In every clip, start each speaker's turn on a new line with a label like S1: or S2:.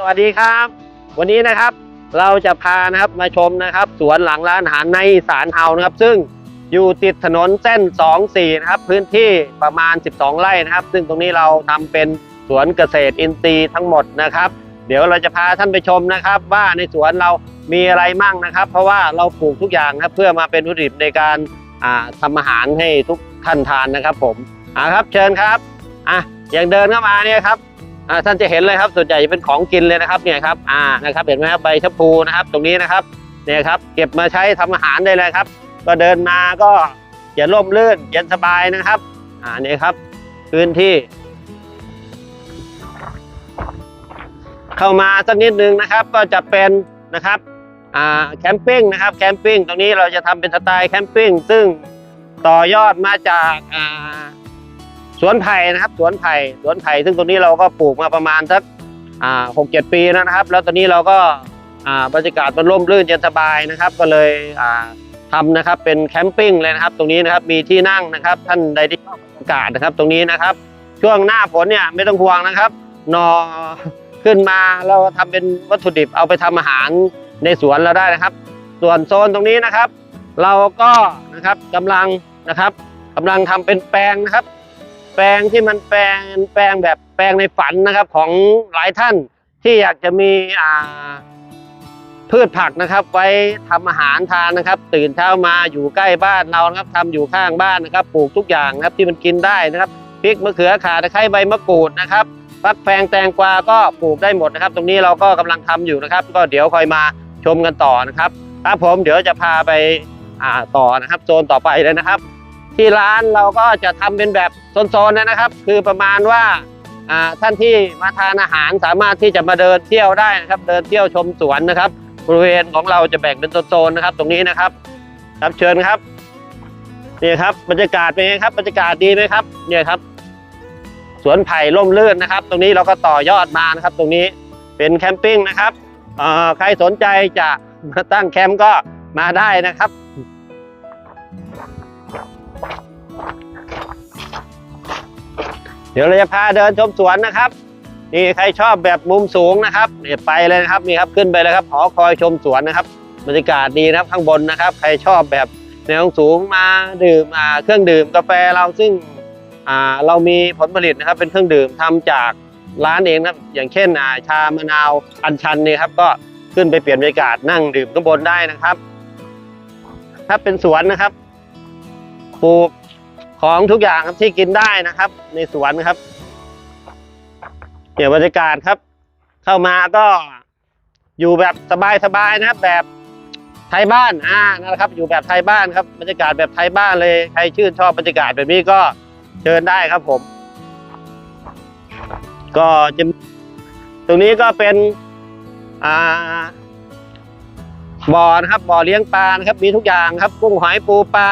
S1: สวัสดีครับ วันนี้นะครับเราจะพานะครับมาชมนะครับ สวนหลังร้านอาหารในสารเฮานะครับ ซึ่งอยู่ติดถนนเส้น 24 นะครับ พื้นที่ประมาณ 12 ไร่นะครับ ซึ่งตรงนี้เราทำเป็นสวนเกษตรอินทรีย์ทั้งหมดนะครับ เดี๋ยวเราจะพาท่านไปชมนะครับ ว่าในสวนเรามีอะไรมั่งนะครับ เพราะว่าเราปลูกทุกอย่างครับเพื่อมาเป็นวัตถุดิบในการทำอาหารให้ทุกท่านทานนะครับ ผมอ่าครับเชิญครับอะอย่างเดินเข้ามาเนี่ยครับ ท่านจะเห็นเลยครับส่วนใหญ่เป็นของกินเลยนะครับเนี่ยครับอ่านะครับเห็นไหมครับใบชะพูนะครับ ตรงนี้นะครับเนี่ยครับเก็บมาใช้ทำอาหารได้เลยครับ ก็เดินมาก็อย่าร่มรื่นเย็นสบายนะครับอ่านี่ครับพื้นที่ เข้ามาสักนิดนึงนะครับ ก็จะเป็นนะครับอ่าแคมปิ้งนะครับแคมปิ้งตรงนี้เราจะทำเป็นสไตล์แคมปิ้งซึ่งต่อยอดมาจากอ่า สวนไผ่นะครับ สวนไผ่สวนไผ่ซึ่งตรงนี้เราก็ปลูกมาประมาณสักหกเจ็ดปีแล้วนะครับ แล้วตอนนี้เราก็บรรยากาศมันร่มรื่นเย็นสบายนะครับ ก็เลยอ่าทำนะครับเป็นแคมปิ้งเลยนะครับ ตรงนี้นะครับมีที่นั่งนะครับ ท่านใดที่ชอบบรรยากาศนะครับ ตรงนี้นะครับ ช่วงหน้าฝนเนี่ยไม่ต้องห่วงนะครับนอขึ้นมาเราทำเป็นวัตถุดิบเอาไปทำอาหารในสวนเราได้นะครับ ส่วนโซนตรงนี้นะครับ เราก็นะครับกำลังนะครับกำลังทำเป็นแปลงนะครับ ปลงที่มันแปลงแปลงแบบแปลงในฝันนะครับของหลายท่านที่อยากจะมีอ่าพืชผักนะครับ ไว้ทำอาหารทานนะครับ ตื่นเช้ามาอยู่ใกล้บ้านเรานะครับทำอยู่ข้างบ้านนะครับ ปลูกทุกอย่างนะครับที่มันกินได้นะครับพริกมะเขือข่าตะไคร้ใบมะกรูดนะครับฟักแฟงแตงกวาก็ปลูกได้หมดนะครับ ตรงนี้เราก็กำลังทำอยู่นะครับ ก็เดี๋ยวคอยมาชมกันต่อนะครับครับผมเดี๋ยวจะพาไปต่อนะครับ โซนต่อไปเลยนะครับ ที่ร้านเราก็จะทำเป็นแบบโซนๆนะครับ คือประมาณว่าท่านที่มาทานอาหารสามารถที่จะมาเดินเที่ยวได้นะครับ เดินเที่ยวชมสวนนะครับบริเวณของเราจะแบ่งเป็นโซนๆนะครับ ตรงนี้นะครับครับเชิญครับนี่ครับบรรยากาศเป็นไงครับบรรยากาศดีไหมครับเนี่ยครับ สวนไผ่ร่มรื่นนะครับ ตรงนี้เราก็ต่อยอดมานะครับ ตรงนี้เป็นแคมปิ้งนะครับใครสนใจจะมาตั้งแคมป์ก็มาได้นะครับ ดี๋ยวเราจะพาเดินชมสวนนะครับนี่ใครชอบแบบมุมสูงนะครับเนี่ยไปเลยนะครับนี่ครับขึ้นไปเลยครับหอคอยชมสวนนะครับบรรยากาศดีนะครับข้างบนนะครับ ใครชอบแบบแนวสูงมาดื่มเครื่องดื่มกาแฟเราซึ่งเรามีผลผลิตนะครับเป็นเครื่องดื่มทำจากร้านเองนะครับอย่างเช่นาชามะนาวอัญชันเนี่ยครับก็ขึ้นไปเปลี่ยนบรรยากาศนั่งดื่มข้างบนได้นะครับ ถ้าเป็นสวนนะครับปลูก ของทุกอย่างครับที่กินได้นะครับ ในสวนครับเดี๋ยวบรรยากาศครับ เข้ามาก็อยู่แบบสบายๆนะครับ แบบไทยบ้านอ่านะครับ อยู่แบบไทยบ้านครับบรรยากาศแบบไทยบ้านเลยใครชื่นชอบบรรยากาศแบบนี้ก็เชิญได้ครับผม ก็จะตรงนี้ก็เป็นอ่าบ่อนะครับบ่อเลี้ยงปลานะครับมีทุกอย่างครับกุ้งหอยปูปลา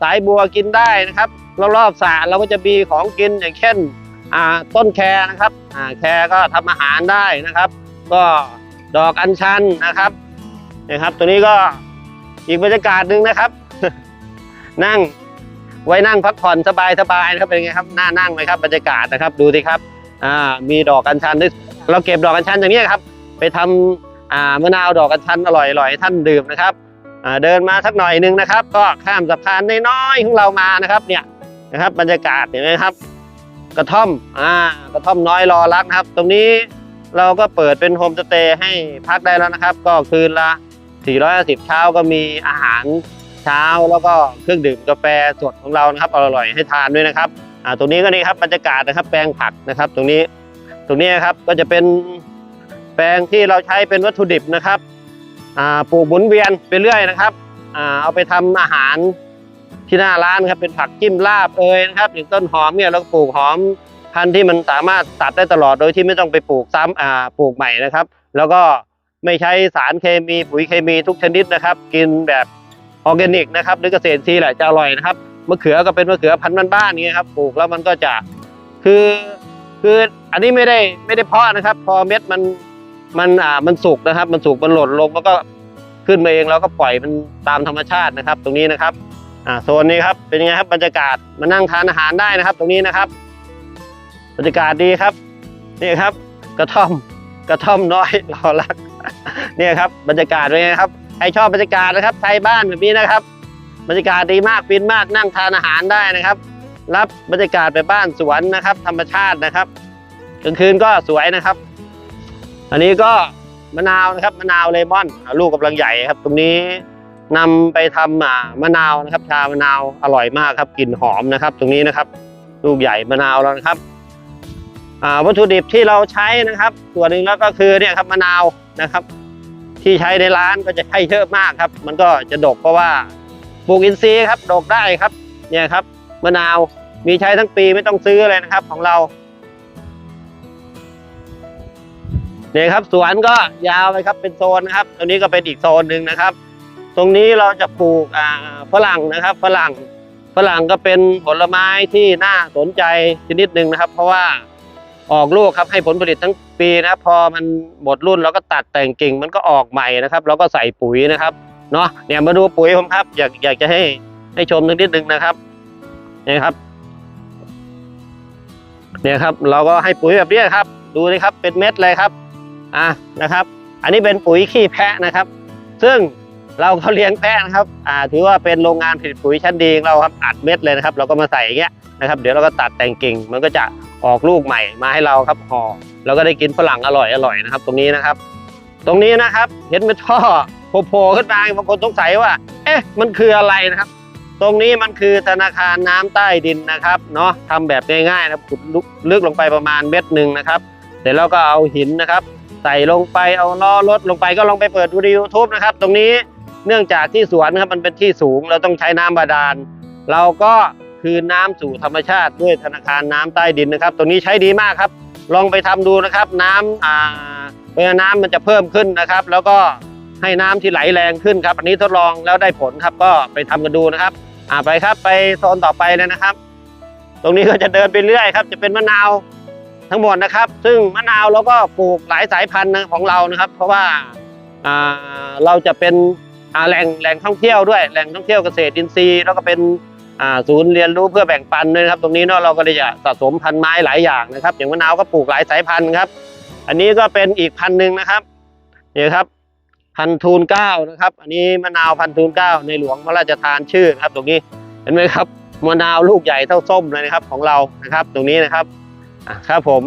S1: สายบัวกินได้นะครับ รอบๆสระเราก็จะมีของกินอย่างเช่นต้นแครนะครับแครก็ทำอาหารได้นะครับ ก็ดอกอัญชันนะครับนะครับ ตัวนี้ก็อีกบรรยากาศหนึ่งนะครับ นั่งไว้นั่งพักผ่อนสบายๆนะครับเป็นไงครับน่านั่งไหมครับบรรยากาศนะครับ ดูสิครับมีดอกอัญชันด้วยเราเก็บดอกอัญชันอย่างนี้ครับ ไปทำอ่ามะนาวดอกอัญชันอร่อยๆให้ท่านดื่มนะครับอ่าเดินมาสักหน่อยหนึ่งนะครับ ก็ข้ามสะพานน้อยๆของเรามานะครับเนี่ย นะครับ บรรยากาศเห็นไหมครับ กระท่อมอ่ากระท่อมน้อยรอรักนะครับ ตรงนี้เราก็เปิดเป็นโฮมสเตย์ให้พักได้แล้วนะครับ ก็คืนละ 450 เช้าก็มีอาหารเช้าแล้วก็เครื่องดื่มกาแฟสดของเรานะครับอร่อยให้ทานด้วยนะครับอ่าตรงนี้ก็นี่ครับบรรยากาศนะครับ แปลงผักนะครับ ตรงนี้ตรงนี้ครับก็จะเป็นแปลงที่เราใช้เป็นวัตถุดิบนะครับอ่าปลูกหมุนเวียนไปเรื่อยนะครับอ่าเอาไปทำอาหาร ที่หน้าร้านครับเป็นผักจิ้มลาบเอยนะครับอย่างต้นหอมเนี่ยเราปลูกหอมพันธุ์ที่มันสามารถตัดได้ตลอดโดยที่ไม่ต้องไปปลูกซ้ำอ่าปลูกใหม่นะครับ แล้วก็ไม่ใช้สารเคมีปุ๋ยเคมีทุกชนิดนะครับ กินแบบออร์แกนิกนะครับหรือเกษตรซีแหละจะอร่อยนะครับมะเขือก็เป็นมะเขือพันธุ์บ้านๆนี่ครับปลูกแล้วมันก็จะคือคืออันนี้ไม่ได้ไม่ได้เพาะนะครับ พอเม็ดมันมันอ่ามันสุกนะครับ มันสุกมันหล่นลงแล้วก็ขึ้นมาเองแล้วก็ปล่อยมันตามธรรมชาตินะครับ ตรงนี้นะครับ อ่าโซนนี้ครับเป็นยังไงครับบรรยากาศมานั่งทานอาหารได้นะครับ ตรงนี้นะครับ บรรยากาศดีครับนี่ครับ กระท่อมกระท่อมน้อยรอรักเนี่ยครับ บรรยากาศเป็นไงครับใครชอบบรรยากาศนะครับไทยบ้านแบบนี้นะครับ บรรยากาศดีมากฟินมากนั่งทานอาหารได้นะครับ รับบรรยากาศแบบบ้านสวนนะครับ ธรรมชาตินะครับกลางคืนก็สวยนะครับ อันนี้ก็มะนาวนะครับมะนาวเลมอนลูกกำลังใหญ่ครับ ตรงนี้ นำไปทำมะนาวนะครับ ชามะนาวอร่อยมากครับกลิ่นหอมนะครับ ตรงนี้นะครับ ลูกใหญ่มะนาวแล้วนะครับวัตถุดิบที่เราใช้นะครับส่วนหนึ่งแล้วก็คือเนี่ยครับมะนาวนะครับ ที่ใช้ในร้านก็จะใช้เยอะมากครับ มันก็จะดกเพราะว่าปลูกอินทรีย์ครับดกได้ครับเนี่ยครับมะนาวมีใช้ทั้งปีไม่ต้องซื้อเลยนะครับของเราเนี่ยครับสวนก็ยาวเลยครับเป็นโซนนะครับตรงนี้ก็เป็นอีกโซนหนึ่งนะครับ ตรงนี้เราจะปลูกฝรั่งนะครับฝรั่งฝรั่งก็เป็นผลไม้ที่น่าสนใจชนิดหนึ่งนะครับ เพราะว่าออกลูกครับให้ผลผลิตทั้งปีนะพอมันหมดรุ่นเราก็ตัดแต่งกิ่งมันก็ออกใหม่นะครับเราก็ใส่ปุ๋ยนะครับเนาะเนี่ยมาดูปุ๋ยผมครับ อยากอยากจะให้ให้ชมนิดนึงนะครับนี่ครับเนี่ยครับเราก็ให้ปุ๋ยแบบนี้ครับ ดูนะครับเป็นเม็ดเลยครับอะนะครับ อันนี้เป็นปุ๋ยขี้แพะนะครับ ซึ่ง เราก็เลี้ยงแพะนะครับอ่าถือว่าเป็นโรงงานผลิตปุ๋ยชั้นดีของเราครับอัดเม็ดเลยนะครับ เราก็มาใส่อย่างเงี้ยนะครับ เดี๋ยวเราก็ตัดแต่งกิ่ง มันก็จะออกลูกใหม่มาให้เราครับห่อเราก็ได้กินฝรั่งอร่อยอร่อยนะครับ ตรงนี้นะครับ ตรงนี้นะครับ เห็นเป็นท่อโผล่ขึ้นมาบางคนสงสัยว่า เอ๊ะ มันคืออะไรนะครับ ตรงนี้มันคือธนาคารน้ำใต้ดินนะครับเนาะทำแบบง่ายๆนะครับขุดลึกลงไปประมาณเม็ดหนึ่งนะครับเสร็จแล้วก็เอาหินนะครับ ใส่ลงไปเอาล้อรถลงไปก็ลองไปเปิดดูใน YouTube นะครับ ตรงนี้ เนื่องจากที่สวนครับมันเป็นที่สูงเราต้องใช้น้ำบาดาล เราก็คืนน้ำสู่ธรรมชาติด้วยธนาคารน้ำใต้ดินนะครับตรงนี้ใช้ดีมากครับ ลองไปทำดูนะครับ น้ำอ่าเวลาน้ำมันจะเพิ่มขึ้นนะครับ แล้วก็ให้น้ำที่ไหลแรงขึ้นครับ อันนี้ทดลองแล้วได้ผลครับก็ไปทำกันดูนะครับอ่าไปครับไปโซนต่อไปเลยนะครับ ตรงนี้ก็จะเดินไปเรื่อยครับ จะเป็นมะนาวทั้งหมดนะครับ ซึ่งมะนาวเราก็ปลูกหลายสายพันธุ์นะของเรานะครับ เพราะว่าอ่าเราจะเป็น แหล่งแหล่งท่องเที่ยวด้วยแหล่งท่องเที่ยวเกษตรอินทรีย์แล้วก็เป็นศูนย์เรียนรู้เพื่อแบ่งปันด้วยนะครับ ตรงนี้เนาะเราก็เลยจะสะสมพันธุ์ไม้หลายอย่างนะครับ อย่างมะนาวก็ปลูกหลายสายพันธุ์ครับ อันนี้ก็เป็นอีกพันธุ์หนึ่งนะครับนี่ครับพันธุ์ทูลเก้านะครับ อันนี้มะนาวพันธุ์ทูลเก้าในหลวงพระราชทานชื่อครับ ตรงนี้เห็นไหมครับมะนาวลูกใหญ่เท่าส้มเลยนะครับของเรานะครับ ตรงนี้นะครับครับผม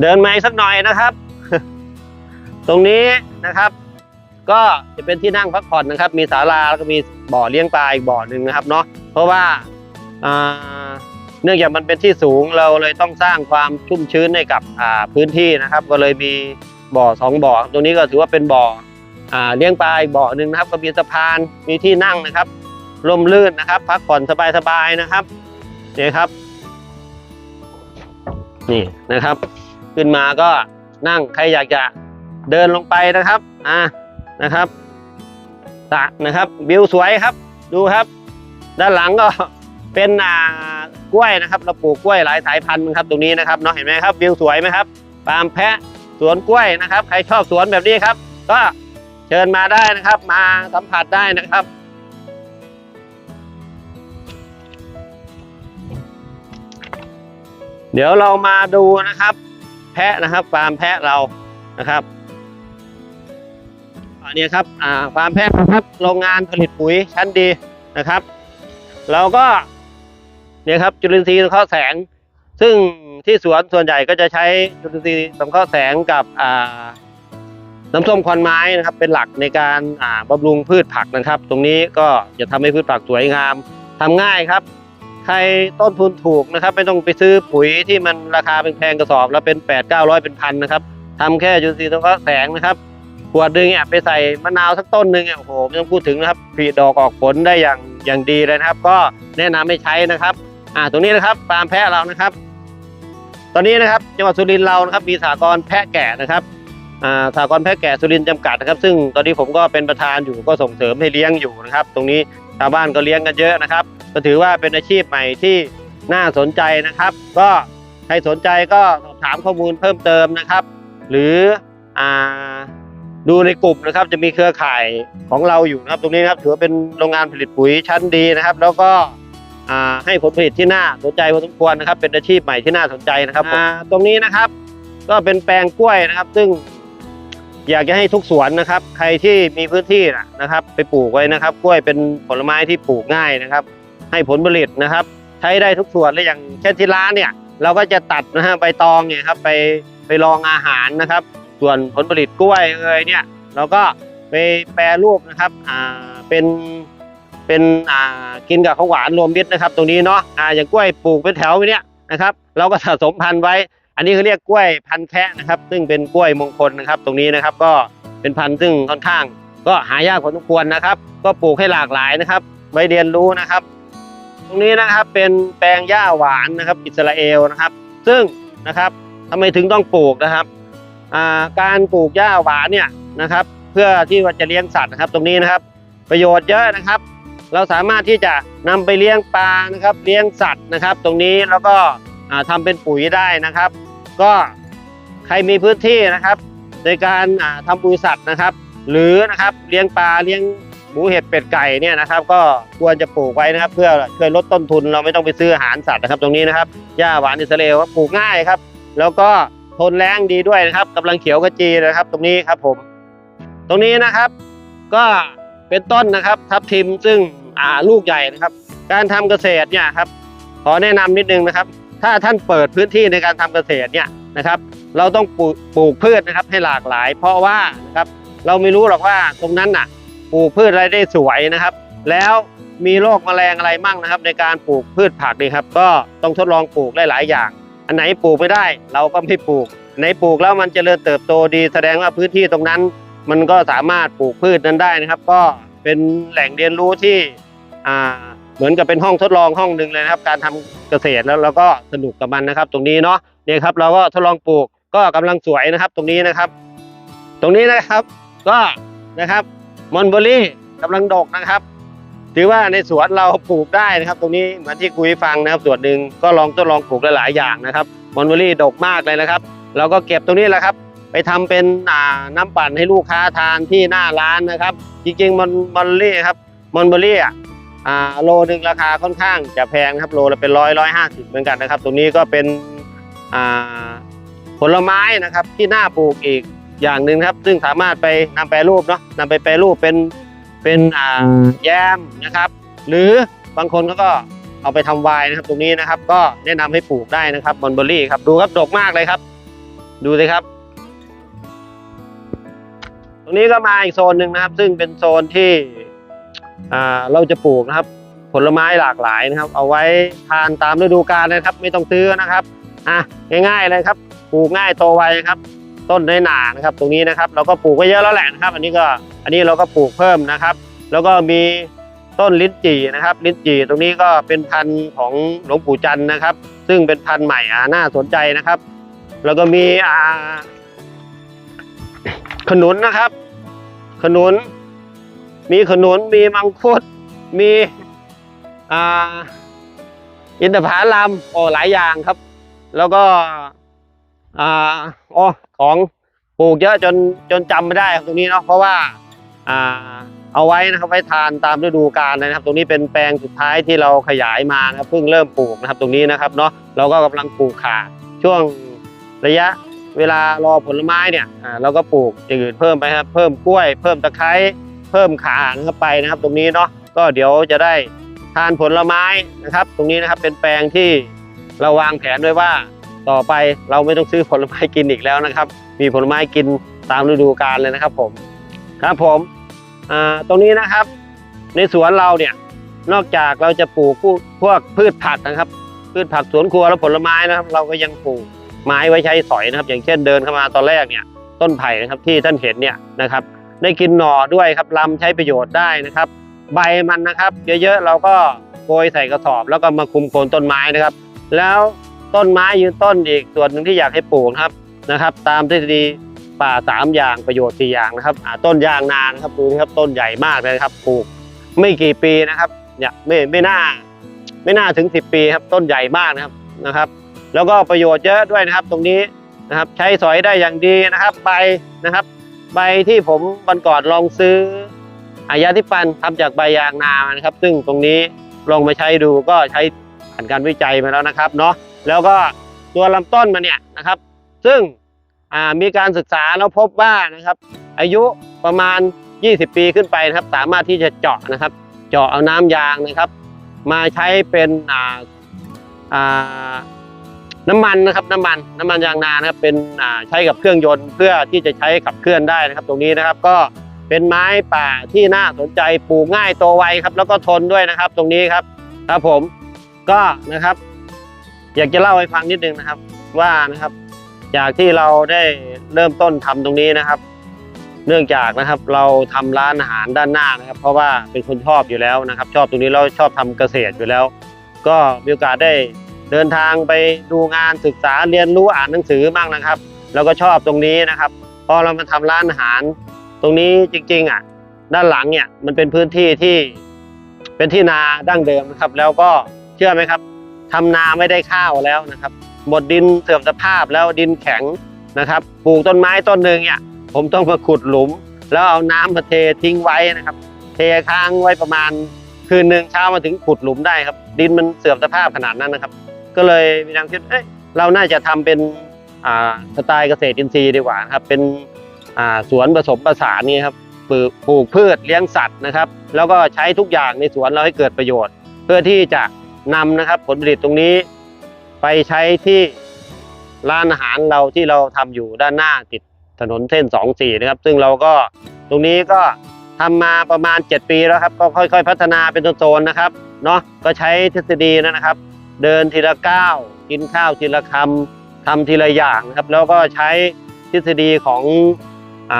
S1: เดินมาอีกสักหน่อยนะครับ ตรงนี้นะครับ ก็จะเป็นที่นั่งพักผ่อนนะครับ มีศาลาแล้วก็มีบ่อเลี้ยงปลาอีกบ่อหนึ่งนะครับเนาะเพราะว่าเนื่องจากมันเป็นที่สูงเราเลยต้องสร้างความชุ่มชื้นให้กับพื้นที่นะครับ ก็เลยมีบ่อสองบ่อ ตรงนี้ก็ถือว่าเป็นบ่ออเลี้ยงปลาอีกบ่อหนึ่งนะครับ ก็มีสะพานมีที่นั่งนะครับร่มรื่นนะครับ พักผ่อนสบายๆนะครับนี่ครับ นี่นะครับ ขึ้นมาก็นั่งใครอยากจะเดินลงไปนะครับอ่านะครับสระนะครับวิวสวยครับ ดูครับ ด้านหลังก็เป็นอ่ากล้วยนะครับเราปลูกกล้วยหลายสายพันธุ์ครับตรงนี้นะครับเนาะเห็นไหมครับวิวสวยไหมครับปาล์มแพะสวนกล้วยนะครับ ใครชอบสวนแบบนี้ครับ ก็เชิญมาได้นะครับ มาสัมผัสได้นะครับเดี๋ยวเรามาดูนะครับ แพะนะครับฟาร์มแพะเรานะครับอันนี้ครับฟาร์มแพะนะครับโรงงานผลิตปุ๋ยชั้นดีนะครับเราก็เนี่ยครับจุลินทรีย์สังเคราะห์แสง ซึ่งที่สวนส่วนใหญ่ก็จะใช้จุลินทรีย์สังเคราะห์แสงกับน้ำส้มควันไม้นะครับ เป็นหลักในการอ่าบำรุงพืชผักนะครับ ตรงนี้ก็จะทำให้พืชผักสวยงามทำง่ายครับ ครต้นทุนถูกนะครับ ไม่ต้องไปซื้อปุ๋ยที่มันราคาแพงกระสอบแล้วเป็นแปดเก้าร้อยเป็นพันนะครับทำแค่จุลินทรีย์สังเคราะห์แสงนะครับขวดหนึ่งเนี่ยไปใส่มะนาวสักต้นหนึ่งเนี่ยโอ้โหไม่ต้องพูดถึงนะครับผลิดอกออกผลได้อย่างอย่างดีเลยนะครับ ก็แนะนำให้ใช้นะครับอ่าตรงนี้นะครับฟาร์มแพะเรานะครับ ตอนนี้นะครับจังหวัดสุรินทร์เรานะครับมีสหกรณ์แพะแกะนะครับอ่าสหกรณ์แพะแกะสุรินทร์จำกัดนะครับ ซึ่งตอนนี้ผมก็เป็นประธานอยู่ก็ส่งเสริมให้เลี้ยงอยู่นะครับ ตรงนี้ ชาวบ้านก็เลี้ยงกันเยอะนะครับ ก็ถือว่าเป็นอาชีพใหม่ที่น่าสนใจนะครับ ก็ใครสนใจก็สอบถามข้อมูลเพิ่มเติมนะครับ หรืออ่าดูในกลุ่มนะครับ จะมีเครือข่ายของเราอยู่นะครับ ตรงนี้นะครับถือว่าเป็นโรงงานผลิตปุ๋ยชั้นดีนะครับ แล้วก็อ่าให้ผลผลิตที่น่าสนใจพอสมควรนะครับ เป็นอาชีพใหม่ที่น่าสนใจนะครับอ่าตรงนี้นะครับ ก็เป็นแปลงกล้วยนะครับ ซึ่ง อยากจะให้ทุกสวนนะครับ ใครที่มีพื้นที่นะครับ ไปปลูกไว้นะครับ กล้วยเป็นผลไม้ที่ปลูกง่ายนะครับ ให้ผลผลิตนะครับ ใช้ได้ทุกส่วนเลยอย่างเช่นที่ร้านเนี่ยเราก็จะตัดนะฮะใบตองเนี่ยครับไปไปรองอาหารนะครับ ส่วนผลผลิตกล้วยเอยเนี่ยเราก็ไปแปรรูปนะครับอ่าเป็นเป็นอ่ากินกับข้าวหวานรวมมิตรนะครับ ตรงนี้เนาะอ่าอย่างกล้วยปลูกเป็นแถวไปเนี่ยนะครับ เราก็สะสมพันธุ์ไว้ อันนี้เขาเรียกกล้วยพันแคะนะครับ ซึ่งเป็นกล้วยมงคลนะครับ ตรงนี้นะครับก็เป็นพันธุ์ซึ่งค่อนข้าง ก็หายากพอสมควรนะครับ ก็ปลูกให้หลากหลายนะครับไว้เรียนรู้นะครับ ตรงนี้นะครับเป็นแปลงหญ้าหวานนะครับ อิสราเอลนะครับ ซึ่งนะครับทำไมถึงต้องปลูกนะครับการปลูกหญ้าหวานเนี่ยนะครับ เพื่อที่ว่าจะเลี้ยงสัตว์นะครับ ตรงนี้นะครับ ประโยชน์เยอะนะครับ เราสามารถที่จะนำไปเลี้ยงปลานะครับ เลี้ยงสัตว์นะครับ ตรงนี้แล้วก็ อ่าทำเป็นปุ๋ยได้นะครับ ก็ใครมีพื้นที่นะครับ ในการอ่าทำปุ๋ยสัตว์นะครับ หรือนะครับเลี้ยงปลาเลี้ยงหมูเห็ดเป็ดไก่เนี่ยนะครับ ก็ควรจะปลูกไว้นะครับ เพื่อช่วยลดต้นทุนเราไม่ต้องไปซื้ออาหารสัตว์นะครับ ตรงนี้นะครับหญ้าหวานอิสราเอลปลูกง่ายครับ แล้วก็ทนแรงดีด้วยนะครับกำลังเขียวขจีนะครับ ตรงนี้ครับผม ตรงนี้นะครับ ก็เป็นต้นนะครับทับทิมซึ่งลูกใหญ่นะครับ การทำเกษตรเนี่ยครับขอแนะนำนิดนึงนะครับ ถ้าท่านเปิดพื้นที่ในการทำเกษตรเนี่ยนะครับ เราต้องปลูกพืชนะครับให้หลากหลาย เพราะว่านะครับเราไม่รู้หรอกว่าตรงนั้นน่ะปลูกพืชอะไรได้สวยนะครับ แล้วมีโรคแมลงอะไรมั่งนะครับ ในการปลูกพืชผักนี่ครับ ก็ต้องทดลองปลูกหลายอย่าง อันไหนปลูกไม่ได้ เราก็ไม่ปลูกอันไหนปลูกแล้วมันเจริญเติบโตดี แสดงว่าพื้นที่ตรงนั้น มันก็สามารถปลูกพืชนั้นได้นะครับ ก็เป็นแหล่งเรียนรู้ที่อ่า เหมือนกับเป็นห้องทดลองห้องหนึ่งเลยนะครับ การทำเกษตรแล้วเราก็สนุกกับมันนะครับ ตรงนี้เนาะเนี่ยครับเราก็ทดลองปลูกก็กำลังสวยนะครับ ตรงนี้นะครับ ตรงนี้นะครับก็นะครับมอนเบอรี่กำลังดกนะครับถือว่าในสวนเราปลูกได้นะครับ ตรงนี้เหมือนที่คุยฟังนะครับส่วนหนึ่งก็ลองทดลองปลูกหลายๆอย่างนะครับมอนเบอรี่ดกมากเลยนะครับ เราก็เก็บตรงนี้แหละครับ ไปทำเป็นอ่าน้ำปั่นให้ลูกค้าทานที่หน้าร้านนะครับ จริงๆมอนมอนเบอรี่ครับมอนเบอรี่ อ่าโลหนึ่งราคาค่อนข้างจะแพงครับโลละเป็นร้อยร้อยห้าสิบเหมือนกันนะครับ ตรงนี้ก็เป็นอ่าผลไม้นะครับที่น่าปลูกอีกอย่างหนึ่งครับ ซึ่งสามารถไปนำแปรรูปเนาะนำไปแปรรูปเป็นเป็นอ่าแยมนะครับ หรือบางคนเขาก็เอาไปทำไวน์นะครับ ตรงนี้นะครับ ก็แนะนำให้ปลูกได้นะครับมอนเบอรี่ครับดูครับดกมากเลยครับ ดูสิครับ ตรงนี้ก็มาอีกโซนหนึ่งนะครับ ซึ่งเป็นโซนที่ เราจะปลูกนะครับ ผลไม้หลากหลายนะครับ เอาไว้ทานตามฤดูกาลนะครับ ไม่ต้องซื้อนะครับอะง่ายๆเลยครับปลูกง่ายโตไวครับ ต้นน้หนานะครับ ตรงนี้นะครับ เราก็ปลูกไว้เยอะแล้วแหละนะครับ อันนี้ก็อันนี้เราก็ปลูกเพิ่มนะครับ แล้วก็มีต้นลิ้นจี่นะครับ ลิ้นจี่ตรงนี้ก็เป็นพันธุ์ของหลวงปู่จันนะครับ ซึ่งเป็นพันธุ์ใหม่อ่าน่าสนใจนะครับ แล้วก็มีอ่าขนุนนะครับ ขนุน มีขนุนมีมังคุด มีอ่าอินทผลัมโอ้หลายอย่างครับ แล้วก็อ่าโอ้ของปลูกเยอะจนจนจำไม่ได้ครับตรงนี้เนาะเพราะว่าอ่าเอาไว้นะครับไว้ทานตามฤดูกาลนะครับ ตรงนี้เป็นแปลงสุดท้ายที่เราขยายมานะครับเพิ่งเริ่มปลูกนะครับ ตรงนี้นะครับเนาะเราก็กำลังปลูกขาช่วงระยะเวลารอผลไม้เนี่ยอ่าเราก็ปลูกอย่างอื่นเพิ่มไปครับเพิ่มกล้วย เพิ่มตะไคร้ เพิ่มข่าเข้าไปนะครับ ตรงนี้เนาะก็เดี๋ยวจะได้ทานผลไม้นะครับ ตรงนี้นะครับเป็นแปลงที่เราวางแผนไว้ว่า ต่อไปเราไม่ต้องซื้อผลไม้กินอีกแล้วนะครับ มีผลไม้กินตามฤดูกาลเลยนะครับผมครับผมอ่าตรงนี้นะครับ ในสวนเราเนี่ยนอกจากเราจะปลูกพวกพืชผักนะครับ พืชผักสวนครัวและผลไม้นะครับ เราก็ยังปลูกไม้ไว้ใช้สอยนะครับ อย่างเช่นเดินเข้ามาตอนแรกเนี่ยต้นไผ่นะครับที่ท่านเห็นเนี่ยนะครับ ได้กินหน่อด้วยครับลำใช้ประโยชน์ได้นะครับ ใบมันนะครับ เยอะๆเราก็โกยใส่กระสอบแล้วก็มาคุมโคนต้นไม้นะครับ แล้วต้นไม้ยืนต้นอีกส่วนหนึ่งที่อยากให้ปลูกครับนะครับ ตามทฤษฎีป่าสามอย่างประโยชน์สี่อย่างนะครับต้นยางนานะครับดูนะครับต้นใหญ่มากเลยครับปลูกไม่กี่ปีนะครับเนี่ยไม่ไม่น่าไม่น่าถึงสิบปีครับต้นใหญ่มากนะครับนะครับ แล้วก็ประโยชน์เยอะด้วยนะครับตรงนี้นะครับใช้สอยได้อย่างดีนะครับใบนะครับ ใบที่ผมวันก่อนลองซื้ออายาที่ปันทำจากใบยางนานะครับ ซึ่งตรงนี้ลองมาใช้ดูก็ใช้ผ่านการวิจัยมาแล้วนะครับเนาะแล้วก็ตัวลำต้นมันเนี่ยนะครับ ซึ่งมีการศึกษาแล้วพบว่านะครับ อายุประมาณ 20 ปีขึ้นไปนะครับ สามารถที่จะเจาะนะครับ เจาะเอาน้ำยางนะครับ มาใช้เป็นอ่าอ่า น้ำมันนะครับน้ำมันน้ำมันยางนานะครับเป็นใช้กับเครื่องยนต์เพื่อที่จะใช้ขับเคลื่อนได้นะครับ ตรงนี้นะครับก็เป็นไม้ป่าที่น่าสนใจปลูกง่ายโตไวครับ แล้วก็ทนด้วยนะครับ ตรงนี้ครับครับผมก็นะครับ อยากจะเล่าให้ฟังนิดนึงนะครับ ว่านะครับจากที่เราได้เริ่มต้นทำตรงนี้นะครับ เนื่องจากนะครับเราทำร้านอาหารด้านหน้านะครับ เพราะว่าเป็นคนชอบอยู่แล้วนะครับ ชอบตรงนี้เราชอบทำเกษตรอยู่แล้ว ก็มีโอกาสได้ เดินทางไปดูงานศึกษาเรียนรู้อ่านหนังสือบ้างนะครับ แล้วก็ชอบตรงนี้นะครับพอเรามาทำร้านอาหาร ตรงนี้จริงๆอะด้านหลังเนี่ยมันเป็นพื้นที่ที่เป็นที่นาดั้งเดิมนะครับ แล้วก็เชื่อไหมครับทำนาไม่ได้ข้าวแล้วนะครับ หมดดินเสื่อมสภาพแล้วดินแข็งนะครับปลูกต้นไม้ต้นหนึ่งเนี่ยผมต้องมาขุดหลุม แล้วเอาน้ำมาเททิ้งไว้นะครับ เทค้างไว้ประมาณคืนหนึ่งเช้ามาถึงขุดหลุมได้ครับ ดินมันเสื่อมสภาพขนาดนั้นนะครับ ก็เลยมีแนวคิดเอ้ยเราน่าจะทำเป็นสไตล์เกษตรอินทรีย์ดีกว่าครับเป็นสวนผสมผสานนี่ครับปลูกปลูกพืชเลี้ยงสัตว์นะครับ แล้วก็ใช้ทุกอย่างในสวนเราให้เกิดประโยชน์ เพื่อที่จะนำนะครับผลผลิตตรงนี้ ไปใช้ที่ร้านอาหารเราที่เราทำอยู่ด้านหน้าติดถนนเส้นสองสี่นะครับ ซึ่งเราก็ตรงนี้ก็ทำมาประมาณ 7 ปีแล้วครับ ก็ค่อย ๆ พัฒนาเป็นโซนๆนะครับเนาะก็ใช้ทฤษฎีนะครับ เดินทีละก้าวกินข้าวทีละคำทำทีละอย่างนะครับ แล้วก็ใช้ทฤษฎีของอ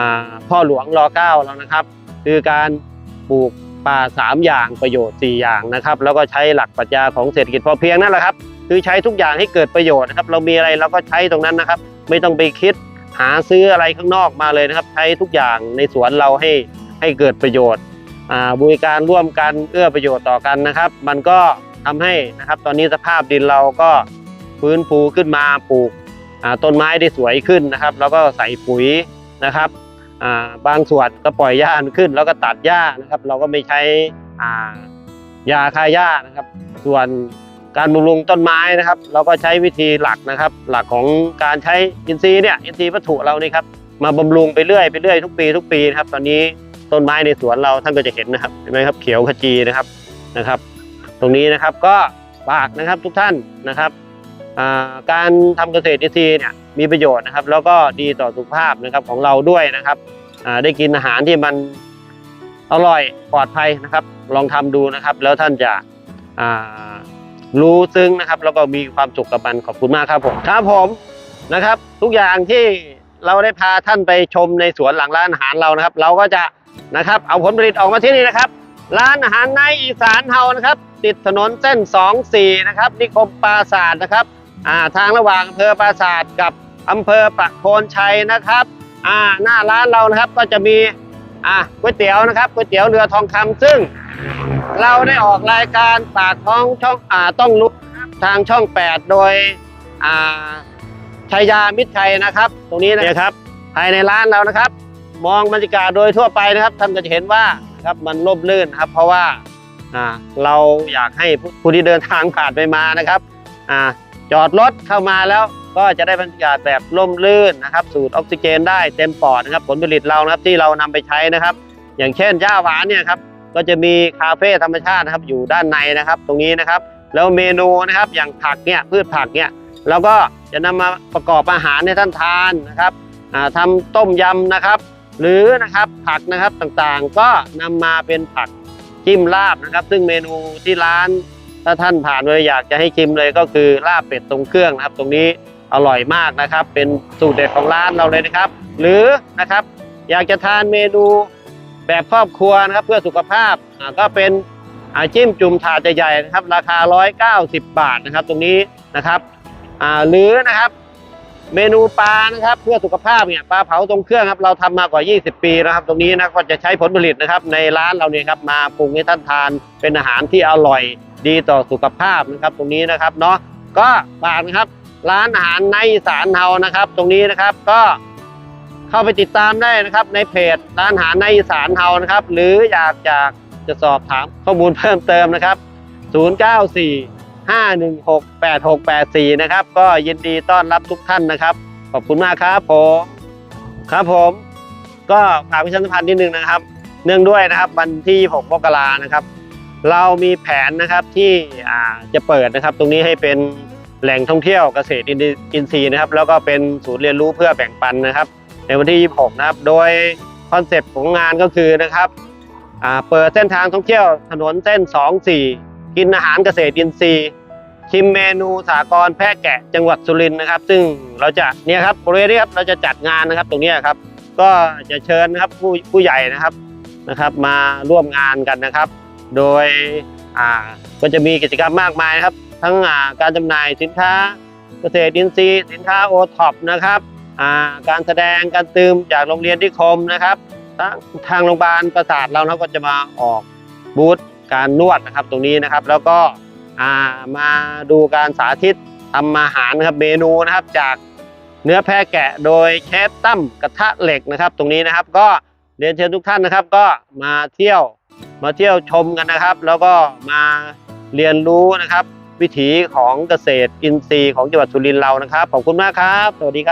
S1: พ่อหลวงรอเก้าแล้วนะครับ คือการปลูกป่าสามอย่างประโยชน์สี่อย่างนะครับ แล้วก็ใช้หลักปรัชญาของเศรษฐกิจพอเพียงนั่นแหละครับ คือใช้ทุกอย่างให้เกิดประโยชน์นะครับ เรามีอะไรเราก็ใช้ตรงนั้นนะครับ ไม่ต้องไปคิดหาซื้ออะไรข้างนอกมาเลยนะครับ ใช้ทุกอย่างในสวนเราให้ให้เกิดประโยชน์บริการร่วมกันเอื้อประโยชน์ต่อกันนะครับ มันก็ ทำให้นะครับ ตอนนี้สภาพดินเราก็ฟื้นฟูขึ้นมาปลูกต้นไม้ได้สวยขึ้นนะครับ แล้วก็ใส่ปุ๋ยนะครับบางส่วนก็ปล่อยหญ้าขึ้น แล้วก็ตัดหญ้านะครับ เราก็ไม่ใช้ยาฆ่าหญ้านะครับ ส่วนการบำรุงต้นไม้นะครับ เราก็ใช้วิธีหลักนะครับ หลักของการใช้อินทรีย์เนี่ยอินทรีย์วัตถุเรานี่ครับมาบำรุงไปเรื่อยไปเรื่อยทุกปีทุกปีนะครับ ตอนนี้ต้นไม้ในสวนเราท่านก็จะเห็นนะครับเห็นไหมครับเขียวขจีนะครับนะครับ ตรงนี้นะครับก็ฝากนะครับทุกท่านนะครับการทำเกษตรอินทรีย์เนี่ยมีประโยชน์นะครับ แล้วก็ดีต่อสุขภาพนะครับของเราด้วยนะครับได้กินอาหารที่มันอร่อยปลอดภัยนะครับ ลองทำดูนะครับ แล้วท่านจะรู้ซึ้งนะครับ แล้วก็มีความสุขกับมันขอบคุณมากครับผมครับผมนะครับ ทุกอย่างที่เราได้พาท่านไปชมในสวนหลังร้านอาหารเรานะครับ เราก็จะนะครับเอาผลผลิตออกมาที่นี่นะครับ ร้านอาหารในอีสานเฮานะครับ ติดถนนเส้น 24 นะครับนิคมปราศาสตร์นะครับอ่าทางระหว่างอำเภอปราศาสตร์กับอำเภอประโคนชัยนะครับอ่าหน้าร้านเรานะครับก็จะมีอ่าก๋วยเตี๋ยวนะครับก๋วยเตี๋ยวเรือทองคำซึ่ง เราได้ออกรายการปากท้องช่องอ่าต้องลุกนะครับทางช่อง 8 โดยอ่าชัยยามิตรชัยนะครับ ตรงนี้นะครับ ภายในร้านเรานะครับ มองบรรยากาศโดยทั่วไปนะครับท่านก็จะเห็นว่านะ ครับมันร่มรื่นครับ เพราะว่าเราอยากให้ผู้ที่เดินทางผ่านไปมานะครับอจอดรถเข้ามาแล้วก็จะได้บรรยากาศแบบร่มรื่นนะครับ สูดออกซิเจนได้เต็มปอดนะครับ ผลผลิตเรานะครับที่เรานำไปใช้นะครับ อย่างเช่นหญ้าหวานเนี่ยครับก็จะมีคาเฟ่ธรรมชาตินะครับอยู่ด้านในนะครับ ตรงนี้นะครับ แล้วเมนูนะครับอย่างผักเนี่ยพืชผักเนี่ยเราก็จะนำมาประกอบอาหารให้ท่านทานนะครับอ่าทำต้มยำนะครับ หรือนะครับผักนะครับต่างๆ ก็นำมาเป็นผักจิ้มลาบนะครับ ซึ่งเมนูที่ร้านถ้าท่านผ่านเลยอยากจะให้ชิมเลยก็คือลาบเป็ดตรงเครื่องนะครับ ตรงนี้อร่อยมากนะครับ เป็นสูตรเด็ดของร้านเราเลยนะครับ หรือนะครับอยากจะทานเมนูแบบครอบครัวนะครับเพื่อสุขภาพก็เป็นอาจิ้มจุ่มถาดใหญ่ๆนะครับ ราคา 190 บาทนะครับ ตรงนี้นะครับหรือนะครับ เมนูปลานะครับเพื่อสุขภาพเนี่ยปลาเผาตรงเครื่องครับเราทำมากว่า 20 ปีนะครับ ตรงนี้นะก็จะใช้ผลผลิตนะครับ ในร้านเราเนี่ยครับมาปรุงให้ท่านทานเป็นอาหารที่อร่อยดีต่อสุขภาพนะครับ ตรงนี้นะครับเนาะก็ฝากนะครับ ร้านอาหารในสานเฮานะครับ ตรงนี้นะครับก็เข้าไปติดตามได้นะครับ ในเพจร้านอาหารในสานเฮานะครับ หรืออยากจะจะสอบถามข้อมูลเพิ่มเติมนะครับ 094 5168684 นะครับ ก็ยินดีต้อนรับทุกท่านนะครับ ขอบคุณมากครับผมครับผม ก็ฝากประชาสัมพันธ์นิดนึงนะครับ เนื่องด้วยนะครับวันที่ 6 มกรานะครับ เรามีแผนนะครับที่จะเปิดนะครับ ตรงนี้ให้เป็นแหล่งท่องเที่ยวเกษตรอินทรีย์นะครับ แล้วก็เป็นศูนย์เรียนรู้เพื่อแบ่งปันนะครับ ในวันที่ 26 นะครับ โดยคอนเซปต์ของงานก็คือนะครับเปิดเส้นทางท่องเที่ยวถนนเส้น 24 กินอาหารเกษตรอินทรีย์ ชิมเมนูสากรแพะแกะจังหวัดสุรินทร์นะครับ ซึ่งเราจะเนี่ยครับบริเวณนี้ครับเราจะจัดงานนะครับตรงนี้ครับ ก็จะเชิญนะครับผู้ผู้ใหญ่นะครับนะครับ มาร่วมงานกันนะครับ โดยอ่าก็จะมีกิจกรรมมากมายครับ ทั้งอ่าการจำหน่ายสินค้าเกษตรอินทรีย์ สินค้าโอท็อปนะครับอ่าการแสดงการตืมจากโรงเรียนที่คมนะครับทางทางโรงพยาบาลประสาทเรานะก็จะมาออกบูธ การนวดนะครับตรงนี้นะครับ แล้วก็มาดูการสาธิตทำอาหารนะครับเมนูนะครับจากเนื้อแพะแกะโดยเชฟตั้มกระทะเหล็กนะครับ ตรงนี้นะครับก็เรียนเชิญทุกท่านนะครับก็มาเที่ยวมาเที่ยวชมกันนะครับ แล้วก็มาเรียนรู้นะครับ วิถีของเกษตรอินทรีย์ของจังหวัดสุรินทร์เรานะครับ ขอบคุณมากครับ สวัสดีครับ